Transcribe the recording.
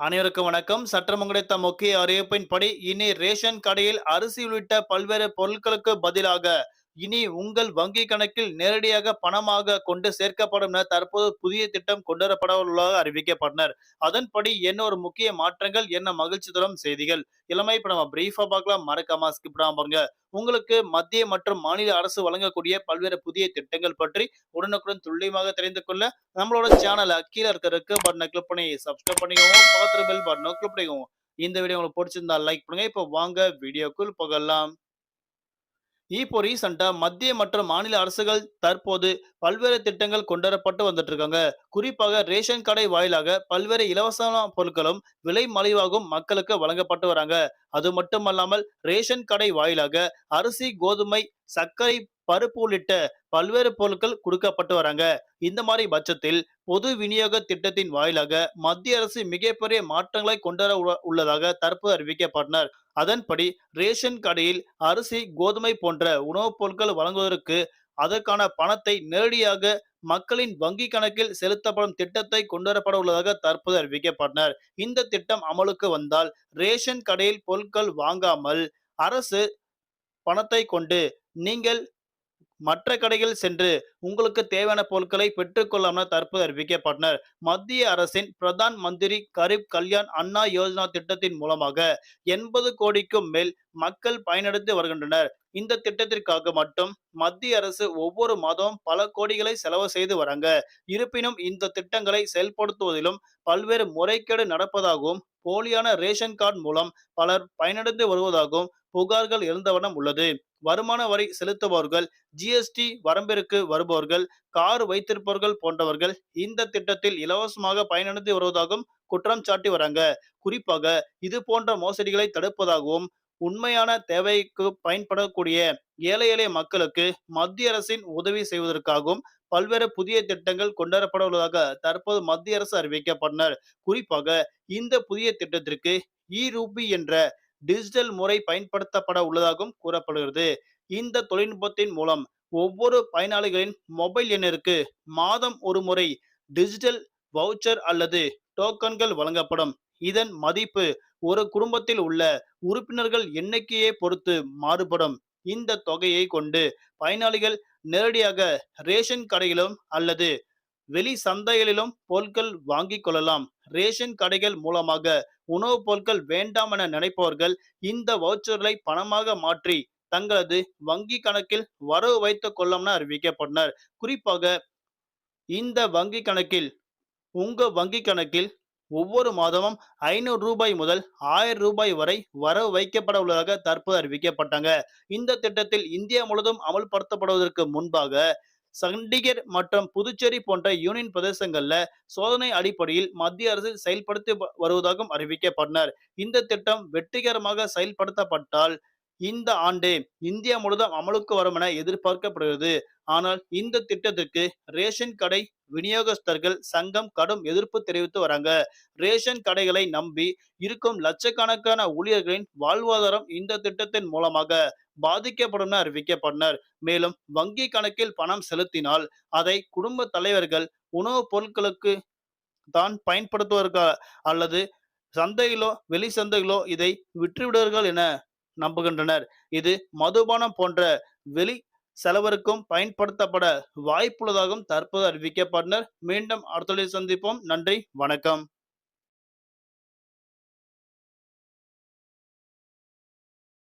அனைவருக்கும் வணக்கம். சற்றம் கிடைத்த முக்கிய அறிவிப்பின்படி இனி ரேஷன் கடையில் அரிசி உள்ளிட்ட பல்வேறு பொருட்களுக்கு பதிலாக இனி உங்கள் வங்கி கணக்கில் நேரடியாக பணமாக கொண்டு சேர்க்கப்படும் என தற்போது புதிய திட்டம் கொண்டுவரப்பட உள்ளதாக அறிவிக்கப்பட்டனர். அதன்படி என்ன ஒரு முக்கிய மாற்றங்கள் என்ன மகிழ்ச்சி தரும் செய்திகள். இளமை இப்ப நம்ம பிரீஃபா பார்க்கலாம். மறக்காம ஸ்கிப் பாருங்க. உங்களுக்கு மத்திய மற்றும் மாநில அரசு வழங்கக்கூடிய பல்வேறு புதிய திட்டங்கள் பற்றி உடனுக்குடன் துல்லியமாக தெரிந்து கொள்ள நம்மளோட சேனலை கீழே இருக்க பட்டனை கிளிக் பண்ணி சப்ஸ்கிரைப் பண்ணிக்கோங்க. பக்கத்துல பெல் பட்டனை கிளிக் பண்ணிக்கோங்க. இந்த வீடியோ உங்களுக்கு பிடிச்சிருந்தா லைக் பண்ணுங்க. இப்போ வாங்க வீடியோக்குள் போகலாம். இப்போ ரீசெண்டா மத்திய மற்றும் மாநில அரசுகள் தற்போது பல்வேறு திட்டங்கள் கொண்டுவரப்பட்டு வந்துட்டு இருக்காங்க குறிப்பாக ரேஷன் கடை வாயிலாக பல்வேறு இலவச பொருட்களும் விலை மலிவாகவும் மக்களுக்கு வழங்கப்பட்டு வராங்க. அது மட்டுமல்லாமல் ரேஷன் கடை வாயிலாக அரிசி கோதுமை சர்க்கரை பருப்பு உள்ளிட்ட பல்வேறு பொருட்கள் கொடுக்கப்பட்டு வராங்க. இந்த மாதிரி பட்சத்தில் பொது விநியோக திட்டத்தின் வாயிலாக மத்திய அரசு மிகப்பெரிய மாற்றங்களை கொண்டுவர வர உள்ளதாக தற்போது அறிவிக்கப்பட்டனர். அதன்படி ரேஷன் கடையில் அரிசி கோதுமை போன்ற உணவுப் பொருட்கள் வழங்குவதற்கு அதற்கான பணத்தை நேரடியாக மக்களின் வங்கி கணக்கில் செலுத்தப்படும் திட்டத்தை கொண்டுவரப்பட உள்ளதாக தற்போது அறிவிக்கப்பட்டனர். இந்த திட்டம் அமலுக்கு வந்தால் ரேஷன் கடையில் பொருட்கள் வாங்காமல் அரசு பணத்தை கொண்டு நீங்கள் மற்ற கடைகள் சென்று உங்களுக்கு தேவையான பொருட்களை பெற்றுக்கொள்ளாமல் தற்போது அறிவிக்கப்பட்டனர். மத்திய அரசின் பிரதான் மந்திரி கரீப் கல்யாண் அண்ணா யோஜனா திட்டத்தின் மூலமாக எண்பது கோடிக்கும் மேல் மக்கள் பயனடைந்து வருகின்றனர். இந்த திட்டத்திற்காக மட்டும் மத்திய அரசு ஒவ்வொரு மாதமும் பல கோடிகளை செலவு செய்து வராங்க. இருப்பினும் இந்த திட்டங்களை செயல்படுத்துவதிலும் பல்வேறு முறைகேடு நடப்பதாகவும் போலியான ரேஷன் கார்டு மூலம் பலர் பயனடைந்து வருவதாகவும் புகார்கள் எழுந்த வண்ணம் உள்ளது. வருமான வரி செலுத்துபவர்கள் ஜிஎஸ்டி வரம்பிற்கு வருபவர்கள் கார் வைத்திருப்பவர்கள் போன்றவர்கள் இந்த திட்டத்தில் இலவசமாக பயனடைந்து வருவதாகவும் குற்றம் சாட்டி வராங்க. குறிப்பாக இது போன்ற மோசடிகளை தடுப்பதாகவும் உண்மையான தேவைக்கு பயன்படக்கூடிய ஏழை எளிய மக்களுக்கு மத்திய அரசின் உதவி செய்வதற்காகவும் பல்வேறு புதிய திட்டங்கள் கொண்டுவரப்பட உள்ளதாக தற்போது மத்திய அரசு அறிவிக்கப்பட்டனர். குறிப்பாக இந்த புதிய திட்டத்திற்கு இ ரூபி என்ற டிஜிட்டல் முறை பயன்படுத்தப்பட உள்ளதாகவும் கூறப்படுகிறது. இந்த தொழில்நுட்பத்தின் மூலம் ஒவ்வொரு பயனாளிகளின் மொபைல் எண்ணிற்கு மாதம் ஒரு முறை டிஜிட்டல் வவுச்சர் அல்லது டோக்கன்கள் வழங்கப்படும். இதன் மதிப்பு ஒரு குடும்பத்தில் உள்ள உறுப்பினர்கள் எண்ணிக்கையை பொறுத்து மாறுபடும். இந்த தொகையை கொண்டு பயனாளிகள் நேரடியாக ரேஷன் கடையிலும் அல்லது வெளி சந்தைகளிலும் பொருட்கள் வாங்கிக் கொள்ளலாம். ரேஷன் கடைகள் மூலமாக உணவுப் பொருட்கள் வேண்டாம் என நினைப்பவர்கள் இந்த வவுச்சர்களை பணமாக மாற்றி தங்களது வங்கி கணக்கில் வரவு வைத்துக் கொள்ளம்னு அறிவிக்கப்பட்டனர். குறிப்பாக இந்த வங்கி கணக்கில் உங்க வங்கி கணக்கில் ஒவ்வொரு மாதமும் ஐநூறு ரூபாய் முதல் ஆயிரம் ரூபாய் வரை வரவு வைக்கப்பட உள்ளதாக தற்போது அறிவிக்கப்பட்டாங்க. இந்த திட்டத்தில் இந்தியா முழுவதும் அமல்படுத்தப்படுவதற்கு முன்பாக சண்டிகர் மற்றும் புதுச்சேரி போன்ற யூனியன் பிரதேசங்கள்ல சோதனை அடிப்படையில் மத்திய அரசு செயல்படுத்தி வருவதாகவும் அறிவிக்கப்பட்டனர். இந்த திட்டம் வெற்றிகரமாக செயல்படுத்தப்பட்டால் இந்த ஆண்டே இந்தியா முழுவதும் அமலுக்கு வரும் என எதிர்பார்க்கப்படுகிறது. ஆனால் இந்த திட்டத்திற்கு ரேஷன் கடை விநியோகஸ்தர்கள் சங்கம் கடும் எதிர்ப்பு தெரிவித்து வராங்க. ரேஷன் கடைகளை நம்பி இருக்கும் லட்சக்கணக்கான ஊழியர்களின் வாழ்வாதாரம் இந்த திட்டத்தின் மூலமாக பாதிக்கப்படும் என அறிவிக்கப்பட்டனர். மேலும் வங்கி கணக்கில் பணம் செலுத்தினால் அதை குடும்ப தலைவர்கள் உணவுப் பொருட்களுக்கு தான் பயன்படுத்துவார்கள் அல்லது சந்தையிலோ வெளி சந்தைகளோ இதை விற்றுவிடுவார்கள் என நம்புகின்றனர். இது மதுபானம் போன்ற வெளி செலவருக்கும் பயன்படுத்தப்பட வாய்ப்புள்ளதாகவும் தற்போது அறிவிக்கப்பட்டனர் மீண்டும் அடுத்த சந்திப்போம். நன்றி. வணக்கம்.